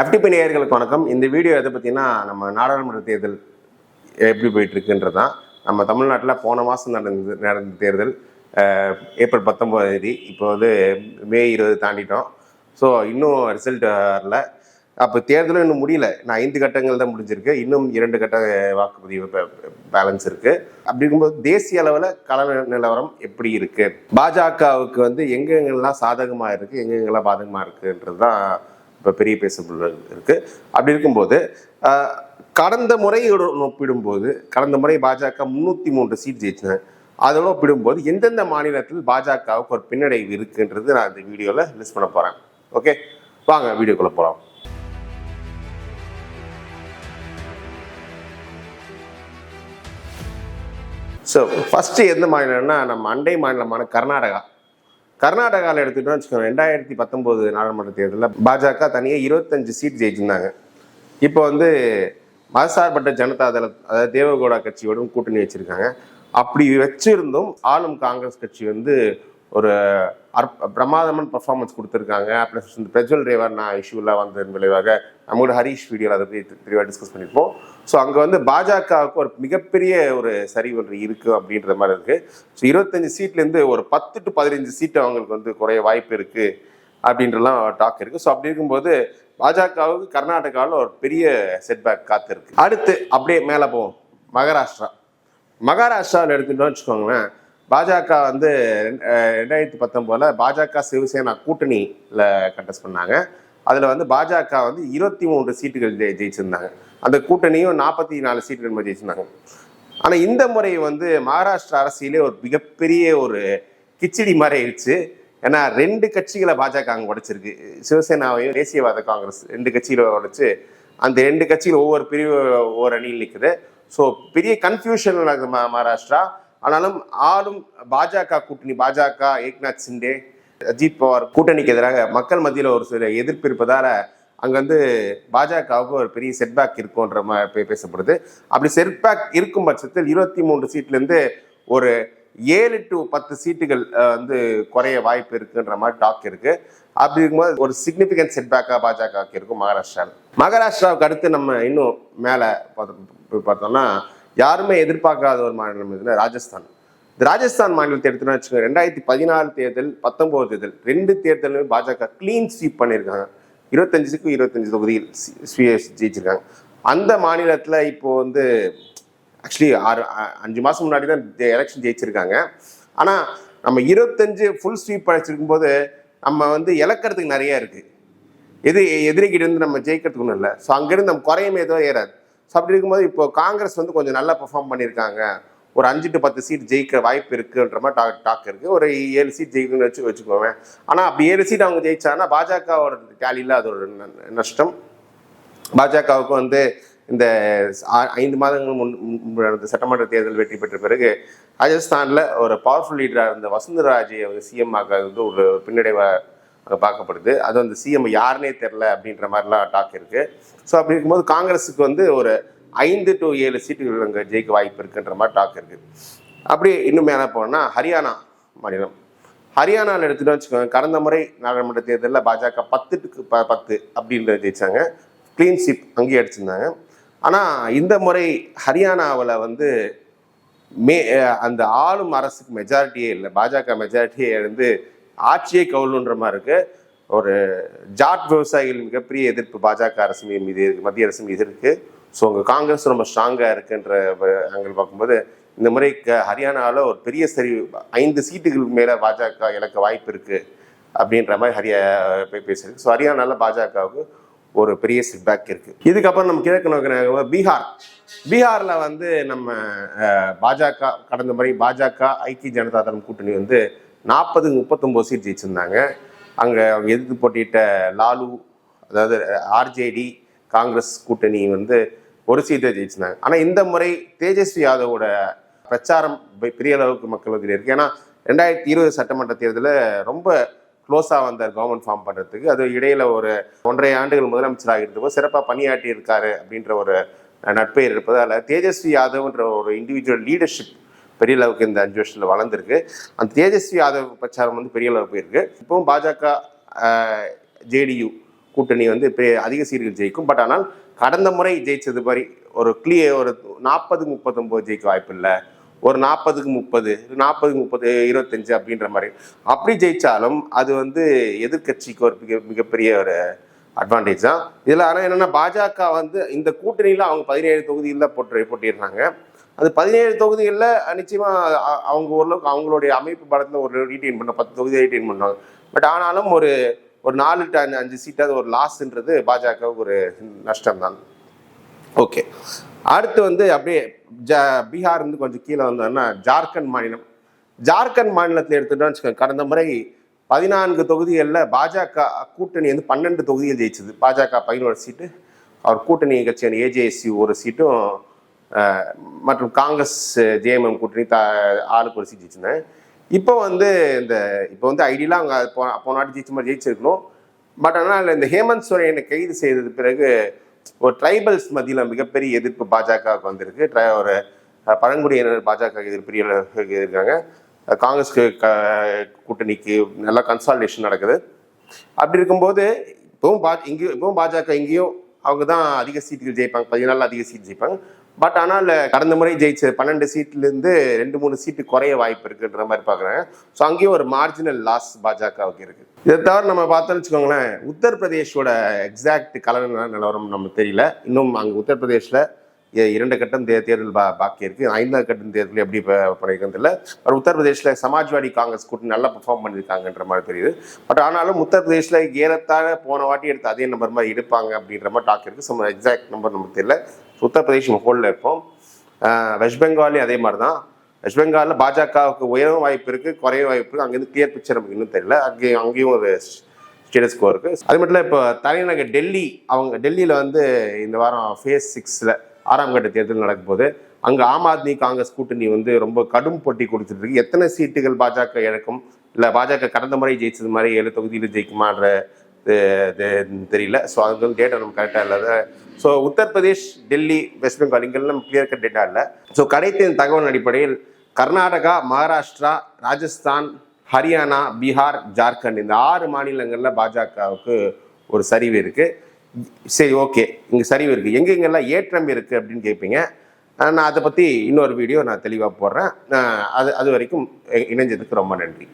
FTP நேயர்களுக்கு வணக்கம். இந்த வீடியோ எதை பற்றினா நம்ம நாடாளுமன்ற தேர்தல் எப்படி போயிட்டுருக்குன்றது. தான் நம்ம தமிழ்நாட்டில் போன மாதம் நடந்தது நடந்த தேர்தல் ஏப்ரல் பத்தொம்போது தேதி. இப்போ வந்து மே இருபது தாண்டிட்டோம். ஸோ இன்னும் ரிசல்ட் வரல. அப்போ தேர்தலும் இன்னும் முடியல. நான் ஐந்து கட்டங்கள் தான் முடிஞ்சிருக்கு. இன்னும் இரண்டு கட்ட வாக்குப்பதிவு பேலன்ஸ் இருக்கு. அப்படி இருக்கும்போது தேசிய அளவில் கள நிலவரம் எப்படி இருக்கு? பாஜகவுக்கு வந்து எங்கெங்கெல்லாம் சாதகமாக இருக்கு? எங்கெங்கெல்லாம் பாதகமாக இருக்குன்றது தான் இப்போ பெரிய பேசப்பொருள் இருக்குது அப்படி இருக்கும்போது கடந்த முறையுடன் ஒப்பிடும்போது கடந்த முறை பாஜக முன்னூற்றி மூன்று சீட் ஜெயிச்சினேன் அதோட ஒப்பிடும்போது எந்தெந்த மாநிலத்தில் பாஜகவுக்கு ஒரு பின்னடைவு இருக்குன்றது நான் இந்த வீடியோவில் லிஸ்ட் பண்ண போகிறேன் ஓகே வாங்க வீடியோக்குள்ளே போகலாம் ஸோ ஃபஸ்ட்டு எந்த மாநிலம்னா நம்ம அண்டை மாநிலமான கர்நாடகா. கர்நாடகாவில் எடுத்துக்கிட்டோம்னு வச்சுக்கோங்க ரெண்டாயிரத்தி பத்தொம்போது நாடாளுமன்ற தேர்தலில் பாஜக தனியாக இருபத்தஞ்சு சீட் ஜெயிச்சிருந்தாங்க. இப்போ வந்து மதசார்பற்ற ஜனதா தள அதாவது தேவகவுடா கட்சியோடும் கூட்டணி வச்சிருக்காங்க. அப்படி வச்சிருந்தும் ஆளும் காங்கிரஸ் கட்சி வந்து ஒரு அற்ப பிரமாதமான பர்ஃபார்மன்ஸ் கொடுத்துருக்காங்க. ப்ளஸ் இந்த பிரஜ்வல் நான் இஷ்யூலாம் வந்ததன் விளைவாக நம்மளோட ஹரீஷ் வீடியோவில் அதை பற்றி தெளிவாக டிஸ்கஸ் பண்ணியிருப்போம் ஸோ அங்கே வந்து பாஜகவுக்கு ஒரு மிகப்பெரிய ஒரு சரிவு ஒன்று இருக்குது அப்படின்ற மாதிரி இருக்குது ஸோ இருபத்தஞ்சு சீட்லேருந்து ஒரு பத்து டு பதினஞ்சு சீட்டு அவங்களுக்கு வந்து குறைய வாய்ப்பு இருக்குது அப்படின்றலாம் டாக் இருக்குது ஸோ அப்படி இருக்கும்போது பாஜகவுக்கு கர்நாடகாவில் ஒரு பெரிய செட்பேக் காத்திருக்கு. அடுத்து அப்படியே மேலே போவோம். மகாராஷ்டிரா. மகாராஷ்டிராவில் எடுத்துட்டோம்னு வச்சுக்கோங்களேன். பாஜக வந்து ரெண்டாயிரத்தி பத்தொம்போதில் பாஜக சிவசேனா கூட்டணியில் கண்டெஸ்ட் பண்ணாங்க. அதில் வந்து பாஜக வந்து இருபத்தி மூன்று சீட்டுகள் ஜெயி ஜெயிச்சிருந்தாங்க. அந்த கூட்டணியும் நாற்பத்தி நாலு சீட்டுகள் ஜெயிச்சிருந்தாங்க. ஆனால் இந்த முறை வந்து மகாராஷ்டிரா அரசியலே ஒரு மிகப்பெரிய ஒரு கிச்சடி மாதிரி ஆயிடுச்சு. ஏன்னா ரெண்டு கட்சிகளை பாஜக அங்கே உடைச்சிருக்கு. சிவசேனாவையும் தேசியவாத காங்கிரஸ் ரெண்டு கட்சிகளை உடைச்சு அந்த ரெண்டு கட்சிகள் ஒவ்வொரு பிரிவு ஒவ்வொரு அணியில் நிற்குது ஸோ பெரிய கன்ஃபியூஷன் நடக்குது ம- மகாராஷ்டிரா. ஆனாலும் ஆளும் பாஜக கூட்டணி பாஜக ஏக்நாத் சிண்டே அஜித் பவார் கூட்டணிக்கு எதிராக மக்கள் மத்தியில் ஒரு சில எதிர்ப்பு இருப்பதால் அங்கே வந்து பாஜகவுக்கு ஒரு பெரிய செட்பேக் இருக்கும்ன்ற மாதிரி பேசப்படுது. அப்படி செட்பேக் இருக்கும் பட்சத்தில் இருபத்தி மூன்று சீட்லேருந்து ஒரு ஏழு டு பத்து சீட்டுகள் வந்து குறைய வாய்ப்பு இருக்குன்ற மாதிரி டாக் இருக்கு. அப்படி இருக்கும்போது ஒரு சிக்னிஃபிகன்ட் செட்பேக்காக பாஜகவுக்கு இருக்கும் மகாராஷ்டிராவில் மகாராஷ்டிராவுக்கு அடுத்து நம்ம இன்னும் மேலே பார்த்தோம்னா யாருமே எதிர்பார்க்காத ஒரு மாநிலம் எதுனா ராஜஸ்தான். இந்த ராஜஸ்தான் மாநிலத்தை எடுத்துன்னு வச்சுக்கோங்க ரெண்டாயிரத்தி பதினாலு தேர்தல் பத்தொம்போது தேர்தல் ரெண்டு தேர்தலுமே பாஜக க்ளீன் ஸ்வீப் பண்ணியிருக்காங்க. இருபத்தஞ்சுக்கு இருபத்தஞ்சு தொகுதியில் ஜெயிச்சிருக்காங்க. அந்த மாநிலத்தில் இப்போ வந்து ஆக்சுவலி ஆறு அஞ்சு மாதம் முன்னாடி தான் எலெக்ஷன் ஜெயிச்சிருக்காங்க. ஆனால் நம்ம இருபத்தஞ்சு ஃபுல் ஸ்வீப் அழைச்சிருக்கும் போது நம்ம வந்து இழக்கிறதுக்கு நிறைய இருக்குது எது எதிரிகிட்ட இருந்து நம்ம ஜெயிக்கிறதுக்கு ஒன்றும் இல்லை. ஸோ அங்கேருந்து நம்ம குறையுமே ஏதோ ஏறாது. அப்படி இருக்கும்போது இப்போ காங்கிரஸ் வந்து கொஞ்சம் நல்லா பெர்ஃபார்ம் பண்ணியிருக்காங்க. ஒரு அஞ்சு டு பத்து சீட் ஜெயிக்கிற வாய்ப்பு இருக்குன்ற மாதிரி டாக் டாக் இருக்குது ஒரு ஏழு சீட் ஜெயிக்கணும்னு வச்சு வச்சுக்கோங்க ஆனால் அப்படி ஏழு சீட் அவங்க ஜெயிச்சாங்கன்னா பாஜகவோட டேலியில் அது ஒரு ந- நஷ்டம். பாஜகவுக்கு வந்து இந்த ஐந்து மாதங்கள் முன் சட்டமன்ற தேர்தல் வெற்றி பெற்ற பிறகு ராஜஸ்தானில் ஒரு பவர்ஃபுல் லீடராக இருந்த வசுந்தராஜை சிஎம் ஆகிறது வந்து ஒரு பின்னடைவாக பார்க்கப்படுது. அது வந்து சிஎம் யாருனே தெரில அப்படின்ற மாதிரிலாம் டாக் இருக்குது ஸோ அப்படி இருக்கும்போது காங்கிரஸுக்கு வந்து ஒரு ஐந்து டு ஏழு சீட்டுகள் அங்கே ஜெயிக்க வாய்ப்பு இருக்குன்ற மாதிரி டாக் இருக்குது அப்படி இன்னும் மேலே போனோம்னா ஹரியானா மாநிலம். ஹரியானாவில் எடுத்துட்டு வச்சுக்கோங்க கடந்த முறை நாடாளுமன்ற தேர்தலில் பாஜக பத்துக்கு ப பத்து அப்படின்ற ஜெயிச்சாங்க. க்ளீன் அங்கேயே அடிச்சிருந்தாங்க. ஆனால் இந்த முறை ஹரியானாவில் வந்து மே அந்த ஆளும் அரசுக்கு மெஜாரிட்டியே இல்லை. பாஜக மெஜாரிட்டியே இருந்து ஆட்சியை கவுளுன்ற மாதிரி இருக்கு. ஒரு ஜாட் விவசாயிகள் மிகப்பெரிய எதிர்ப்பு பாஜக அரசு மீது மத்திய அரசு மீது இருக்கு. ஸோ அங்கே காங்கிரஸ் ரொம்ப ஸ்ட்ராங்காக இருக்குன்ற அங்கே பார்க்கும்போது இந்த முறை க- ஹரியானாவில் ஒரு பெரிய சரி ஐந்து சீட்டுகளுக்கு மேலே பாஜக இழக்க வாய்ப்பு இருக்குது அப்படின்ற மாதிரி ஹரியா போய் பேசியிருக்கு. ஸோ ஹரியானாவில் பாஜகவுக்கு ஒரு பெரிய செட்பேக் இருக்குது இதுக்கப்புறம் நம்ம கிழக்கு நோக்கின பீகார். பீகாரில் வந்து நம்ம பாஜக கடந்த முறை பாஜக ஐக்கிய ஜனதா தளம் கூட்டணி வந்து நாற்பது முப்பத்தொம்போது சீட் ஜெயிச்சிருந்தாங்க. அங்கே அவங்க எதிர்த்து போட்டியிட்ட லாலு அதாவது ஆர்ஜேடி காங்கிரஸ் கூட்டணி வந்து ஒரு சீட்டை ஜெயிச்சிருந்தாங்க. ஆனால் இந்த முறை தேஜஸ்வி யாதவோட பிரச்சாரம் பெரிய அளவுக்கு மக்கள் மத்தியில் இருக்குது ஏன்னா ரெண்டாயிரத்தி இருபது சட்டமன்ற தேர்தலில் ரொம்ப க்ளோஸாக வந்தார் கவர்மெண்ட் ஃபார்ம் பண்ணுறதுக்கு அது இடையில ஒரு ஒன்றரை ஆண்டுகள் முதலமைச்சராக இருந்தபோது சிறப்பாக பணியாற்றி இருக்காரு அப்படின்ற ஒரு நட்பெயர் இருப்பதால் தேஜஸ்வி யாதவ்ன்ற ஒரு இண்டிவிஜுவல் லீடர்ஷிப் பெரிய அளவுக்கு இந்த அஞ்சு வருஷத்தில் வளர்ந்துருக்கு. அந்த தேஜஸ்வி யாதவ் பிரச்சாரம் வந்து பெரிய அளவு போயிருக்கு. இப்போவும் பாஜக ஜேடியு கூட்டணி வந்து பெரிய அதிக சீர்கள் ஜெயிக்கும். பட் ஆனால் கடந்த முறை ஜெயிச்சது மாதிரி ஒரு கிளியர் ஒரு நாற்பதுக்கு முப்பத்தொம்போது ஜெயிக்க வாய்ப்பு இல்லை. ஒரு நாற்பதுக்கு முப்பது நாற்பதுக்கு முப்பது இருபத்தஞ்சு அப்படின்ற மாதிரி. அப்படி ஜெயித்தாலும் அது வந்து எதிர்க்கட்சிக்கு ஒரு மிக மிகப்பெரிய ஒரு அட்வான்டேஜ் தான். இதில் ஆனால் என்னென்னா பாஜக வந்து இந்த கூட்டணியில் அவங்க பதினேழு தொகுதியில் போட்டு போட்டிடுறாங்க அது பதினேழு தொகுதிகளில் நிச்சயமாக அவங்க ஓரளவுக்கு அவங்களுடைய அமைப்பு பலத்தில் ஒரு ரீட்டைன் பண்ண பத்து தொகுதி ரீட்டைன் பண்ணாங்க பட் ஆனாலும் ஒரு ஒரு நாலு டு அஞ்சு சீட்டாவது ஒரு லாஸ்ன்றது பாஜக ஒரு நஷ்டம் தான் ஓகே அடுத்து வந்து அப்படியே ஜ பீகார் இருந்து கொஞ்சம் கீழே வந்தோம்னா ஜார்க்கண்ட் மாநிலம். ஜார்க்கண்ட் மாநிலத்தில் எடுத்துட்டோம்னு வச்சுக்கோங்க கடந்த முறை பதினான்கு தொகுதிகளில் பாஜக கூட்டணி வந்து பன்னெண்டு தொகுதியில் ஜெயிச்சது. பாஜக பதினோரு சீட்டு அவர் கூட்டணி கட்சியான ஏஜேஎஸ்சி ஒரு சீட்டும் மற்றும் காங்கிரஸ் ஜேஎம்எம் கூட்டணி த ஆளுக்கு ஒரு சீட் ஜெயிச்சிருந்தேன் இப்போ வந்து இந்த இப்போ வந்து ஐடியெலாம் அவங்க போன போன வாட்டி ஜெயிச்ச மாதிரி ஜெயிச்சிருக்கணும். பட் ஆனால் இந்த ஹேமந்த் சோரனை கைது செய்தது பிறகு ஒரு ட்ரைபல்ஸ் மத்தியில் மிகப்பெரிய எதிர்ப்பு பாஜகவுக்கு வந்திருக்கு. ட்ரை- ஒரு பழங்குடியினர் பாஜக எதிர்ப்பு இருக்காங்க காங்கிரஸ் காங்கிரஸ்க்கு க கூட்டணிக்கு நல்லா கன்சால்டேஷன் நடக்குது. அப்படி இருக்கும்போது இப்பவும் பா இங்கேயும் இப்பவும் பாஜக இங்கேயும் அவங்க தான் அதிக சீட்டுகள் ஜெயிப்பாங்க. பதினாலு அதிக சீட் ஜெயிப்பாங்க. பட் ஆனால் கடந்த முறை ஜெயிச்ச பன்னெண்டு சீட்லேருந்து ரெண்டு மூணு சீட்டு குறைய வாய்ப்பு இருக்குன்ற மாதிரி பார்க்குறேன் ஸோ அங்கேயும் ஒரு மார்ஜினல் லாஸ் பாஜகவுக்கு இருக்குது இதை தவிர நம்ம பார்த்தோம்னு வச்சுக்கோங்களேன் உத்தரப்பிரதேஷோட எக்ஸாக்ட் கலர் நிலவரம் நமக்கு தெரியல. இன்னும் அங்கே உத்தரப்பிரதேஷில் இரண்டு கட்டம் தே தேர்தல் பா பாக்கி இருக்குது ஐந்தாவது கட்டம் தேர்தல் எப்படி ப- பண்ணியிருக்குன்னு பட் உத்தரப்பிரதேசில் சமாஜ்வாடி காங்கிரஸ் கூட்டணி நல்லா பெர்ஃபார்ம் பண்ணியிருக்காங்கன்ற மாதிரி தெரியுது. பட் ஆனாலும் உத்தரப்பிரதேசில் ஏறத்தாழ போன வாட்டி எடுத்து அதே நம்பர் மாதிரி எடுப்பாங்க அப்படின்ற மாதிரி டாக் இருக்குது சம் எக்ஸாக்ட் நம்பர் நமக்கு தெரியல. உத்தரப்பிரதேஷ் ஹோல்டில் இருக்கும். வெஸ்ட் பெங்காலையும் அதே மாதிரி தான் வெஸ்ட் பெங்காலில் பாஜகவுக்கு உயரும் வாய்ப்பு இருக்குது குறைய வாய்ப்பு இருக்குது அங்கேருந்து கிளியர் பிக்சர் நமக்கு இன்னும் தெரியல. அங்கே அங்கேயும் ஒரு ஸ்டேட்டஸ் கோ இருக்குது அது மட்டும் இல்லை இப்போ தலைநகர் டெல்லி அவங்க டெல்லியில் வந்து இந்த வாரம் ஃபேஸ் சிக்ஸில் ஆறாம் கட்ட தேர்தல் நடக்கும் போது அங்கே ஆம் ஆத்மி காங்கிரஸ் கூட்டணி வந்து ரொம்ப கடும் போட்டி கொடுத்துட்டு இருக்கு. எத்தனை சீட்டுகள் பாஜக இழக்கும்? இல்லை பாஜக கடந்த முறை ஜெயிச்சது மாதிரி ஏழு தொகுதியில் ஜெயிக்குமான்ற தெரியல. ஸோ அது வந்து டேட்டா நம்ம கரெக்டாக இல்லாத ஸோ உத்தரப்பிரதேஷ் டெல்லி வெஸ்ட் பெங்கால் இங்கெல்லாம் கிளியர் கட் டேட்டா இல்லை. ஸோ கிடைத்த தகவல் அடிப்படையில் கர்நாடகா மகாராஷ்டிரா ராஜஸ்தான் ஹரியானா பீகார் ஜார்க்கண்ட் இந்த ஆறு மாநிலங்களில் பாஜகவுக்கு ஒரு சரிவு இருக்குது சரி ஓகே இங்கே சரிவு இருக்குது எங்கெங்கெல்லாம் ஏற்றம் இருக்குது அப்படின்னு கேட்பீங்க நான் அதை பற்றி இன்னொரு வீடியோ நான் தெளிவாக போடுறேன். அது அது வரைக்கும் இணைஞ்சதுக்கு ரொம்ப நன்றி.